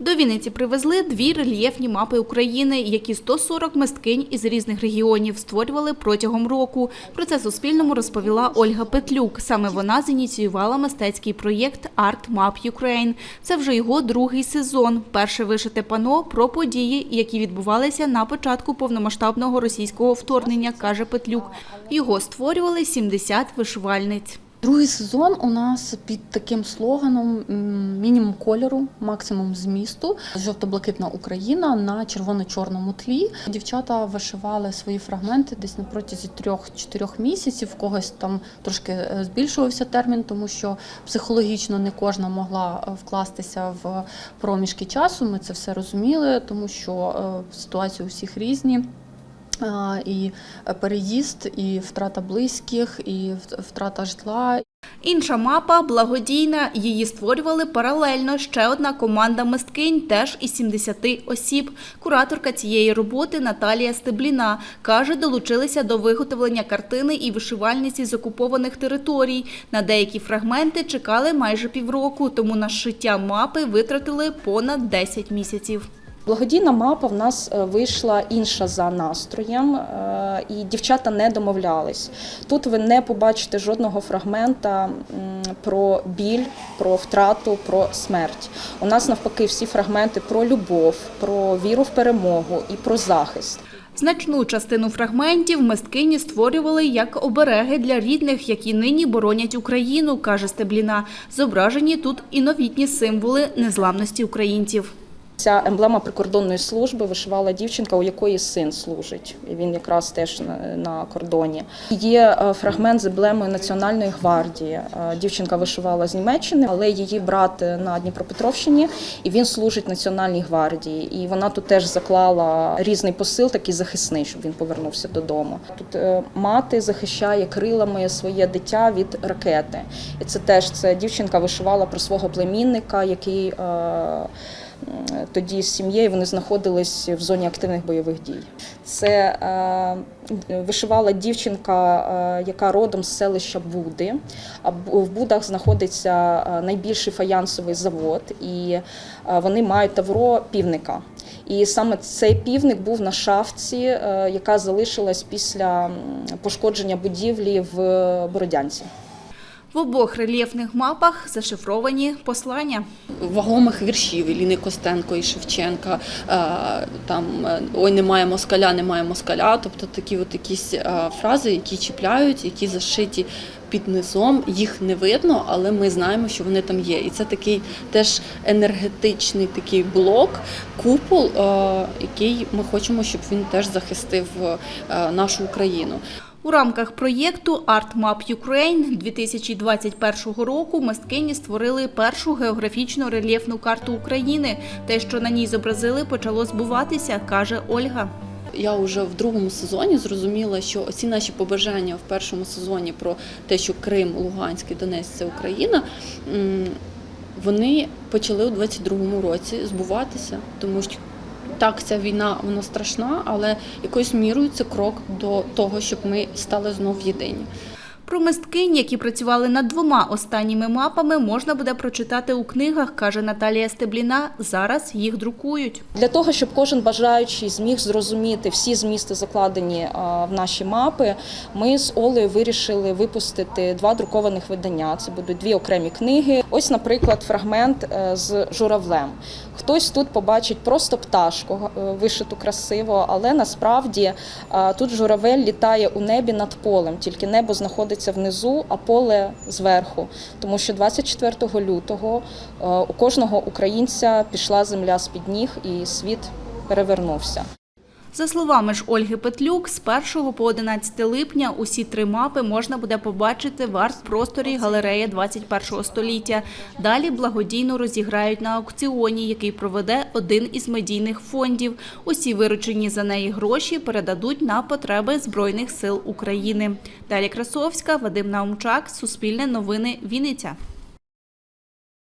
До Вінниці привезли дві рельєфні мапи України, які 140 мисткинь із різних регіонів створювали протягом року. Про це Суспільному розповіла Ольга Петлюк. Саме вона зініціювала мистецький проєкт Art Map Ukraine. Це вже його другий сезон. Перше вишите пано про події, які відбувалися на початку повномасштабного російського вторгнення, каже Петлюк. Його створювали 70 вишивальниць. Другий сезон у нас під таким слоганом мінімум кольору, максимум змісту. Жовто-блакитна Україна на червоно-чорному тлі. Дівчата вишивали свої фрагменти десь на протязі трьох-чотирьох місяців. В когось там трошки е, збільшувався термін, тому що психологічно не кожна могла е, вкластися в проміжки часу. Ми це все розуміли, тому що е, ситуації у всіх різні. І переїзд, і втрата близьких, і втрата житла. Інша мапа благодійна. Її створювали паралельно ще одна команда мисткинь, теж із 70 осіб. Кураторка цієї роботи Наталія Стебліна каже, долучилися до виготовлення картини і вишивальниці з окупованих територій. На деякі фрагменти чекали майже півроку, тому на шиття мапи витратили понад 10 місяців. Благодійна мапа в нас е, вийшла інша за настроєм, е, і дівчата не домовлялись. Тут ви не побачите жодного фрагмента про біль, про втрату, про смерть. У нас навпаки всі фрагменти про любов, про віру в перемогу і про захист. Значну частину фрагментів мисткині створювали як обереги для рідних, які нині боронять Україну, каже Стебліна. Зображені тут і новітні символи незламності українців. Ця емблема прикордонної служби вишивала дівчинка, у якої син служить. Він якраз теж на, кордоні. Є е, фрагмент з емблемою Національної гвардії. Е, Дівчинка вишивала з Німеччини, але її брат на Дніпропетровщині, і він служить Національній гвардії. І вона тут теж заклала різний посил, такий захисний, щоб він повернувся додому. Тут е, мати захищає крилами своє дитя від ракети. І це теж це дівчинка вишивала про свого племінника, який. Тоді з сім'єю вони знаходились в зоні активних бойових дій. Це е, вишивала дівчинка, е, яка родом з селища Буди. А в Будах знаходиться е, найбільший фаянсовий завод, і вони мають тавро півника. І саме цей півник був на шафці, яка залишилась після пошкодження будівлі в Бородянці. В обох рельєфних мапах зашифровані послання. вагомих віршів Іліни Костенко і Шевченка. е, Там е, ой, немає москаля, немає москаля. Тобто такі от якісь е, фрази, які чіпляють, які зашиті під низом. Їх не видно, але ми знаємо, що вони там є. І це такий теж енергетичний такий блок, купол, який ми хочемо, щоб він теж захистив нашу Україну. У рамках проєкту Art Map Ukraine 2021 року мисткині створили першу географічну рельєфну карту України. Те, що на ній зобразили, почало збуватися, каже Ольга. Я вже в другому сезоні зрозуміла, що оці наші побажання в першому сезоні про те, що Крим, Луганськ і Донець це Україна. Вони почали у 22-му році збуватися, тому що так, ця війна вона страшна, але якоюсь мірою це крок до того, щоб ми стали знов єдині. Про мисткинь, які працювали над двома останніми мапами, можна буде прочитати у книгах, каже Наталія Стебліна. Зараз їх друкують. Для того, щоб кожен бажаючий зміг зрозуміти всі змісти, закладені в наші мапи, ми з Олею вирішили випустити два друкованих видання. Це будуть дві окремі книги. Ось, наприклад, фрагмент е, з журавлем. Хтось тут побачить просто пташку е, вишиту красиво, але насправді тут журавель літає у небі над полем, тільки небо знаходиться внизу, а поле зверху. Тому що 24 лютого е, у кожного українця пішла земля з-під ніг і світ перевернувся. За словами ж Ольги Петлюк, з 1 по 11 липня усі три мапи можна буде побачити в арт-просторі галерея 21 століття. Далі благодійно розіграють на аукціоні, який проведе один із медійних фондів. Усі виручені за неї гроші передадуть на потреби Збройних сил України. Далі Красовська, Вадим Наумчак, Суспільне новини, Вінниця.